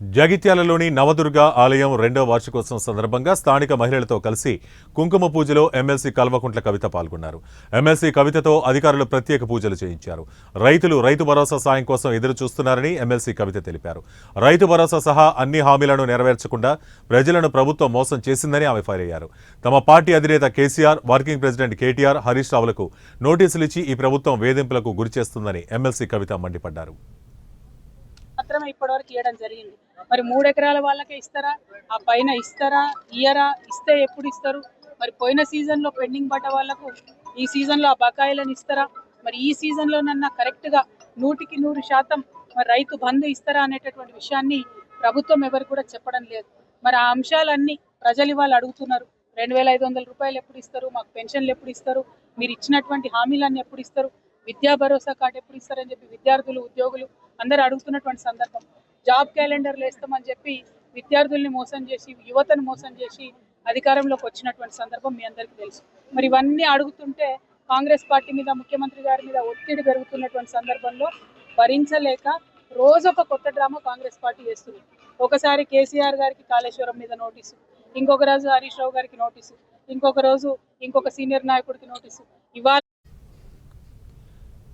జగిత్యాలలోని నవదుర్గ ఆలయం రెండవ వార్షికోత్సవం సందర్భంగా స్థానిక మహిళలతో కలిసి కుంకుమ పూజలో ఎమ్మెల్సీ కల్వకుంట్ల కవిత పాల్గొన్నారు. ఎమ్మెల్సీ కవితతో అధికారులు ప్రత్యేక పూజలు చేయించారు. రైతులు రైతు భరోసా సాయం కోసం ఎదురు చూస్తున్నారని ఎమ్మెల్సీ కవిత తెలిపారు. రైతు భరోసా సహా అన్ని హామీలను నెరవేర్చకుండా ప్రజలను ప్రభుత్వం మోసం చేసిందని ఆమె ఫైర్ అయ్యారు. తమ పార్టీ అధినేత కేసీఆర్ వర్కింగ్ ప్రెసిడెంట్ కేటీఆర్ హరీష్ రావులకు నోటీసులు ఇచ్చి ఈ ప్రభుత్వం వేధింపులకు గురిచేస్తుందని ఎమ్మెల్సీ కవిత మండిపడ్డారు. మాత్రమే ఇప్పటివరకు ఇవ్వడం జరిగింది. మరి మూడు ఎకరాల వాళ్ళకే ఇస్తారా? ఆ పైన ఇస్తారా? ఇయ్యరా? ఇస్తే ఎప్పుడు ఇస్తారు? మరి పోయిన సీజన్లో పెండింగ్ పడ్డ వాళ్ళకు ఈ సీజన్లో ఆ బకాయిలను ఇస్తారా? మరి ఈ సీజన్లోనన్నా కరెక్ట్గా నూటికి నూరు శాతం మరి రైతు బంధు ఇస్తారా అనేటటువంటి విషయాన్ని ప్రభుత్వం ఎవరు కూడా చెప్పడం లేదు. మరి ఆ అంశాలన్నీ ప్రజలు ఇవాళ అడుగుతున్నారు. రెండు వేల ఐదు వందల రూపాయలు ఎప్పుడు ఇస్తారు? మాకు పెన్షన్లు ఎప్పుడు ఇస్తారు? మీరు ఇచ్చినటువంటి హామీలన్నీ ఎప్పుడు ఇస్తారు? విద్యా భరోసా కార్డు ఎప్పుడు ఇస్తారని చెప్పి విద్యార్థులు ఉద్యోగులు అందరూ అడుగుతున్నటువంటి సందర్భం. జాబ్ క్యాలెండర్లు వేస్తామని చెప్పి విద్యార్థుల్ని మోసం చేసి యువతను మోసం చేసి అధికారంలోకి వచ్చినటువంటి సందర్భం మీ అందరికీ తెలుసు. మరి ఇవన్నీ అడుగుతుంటే కాంగ్రెస్ పార్టీ మీద ముఖ్యమంత్రి గారి మీద ఒత్తిడి పెరుగుతున్నటువంటి సందర్భంలో భరించలేక రోజు ఒక కొత్త డ్రామా కాంగ్రెస్ పార్టీ చేస్తుంది ఒకసారి కేసీఆర్ గారికి కాళేశ్వరం మీద నోటీసు ఇంకొక రోజు హరీష్ రావు గారికి నోటీసు ఇంకొక రోజు ఇంకొక సీనియర్ నాయకుడికి నోటీసు. ఇవాళ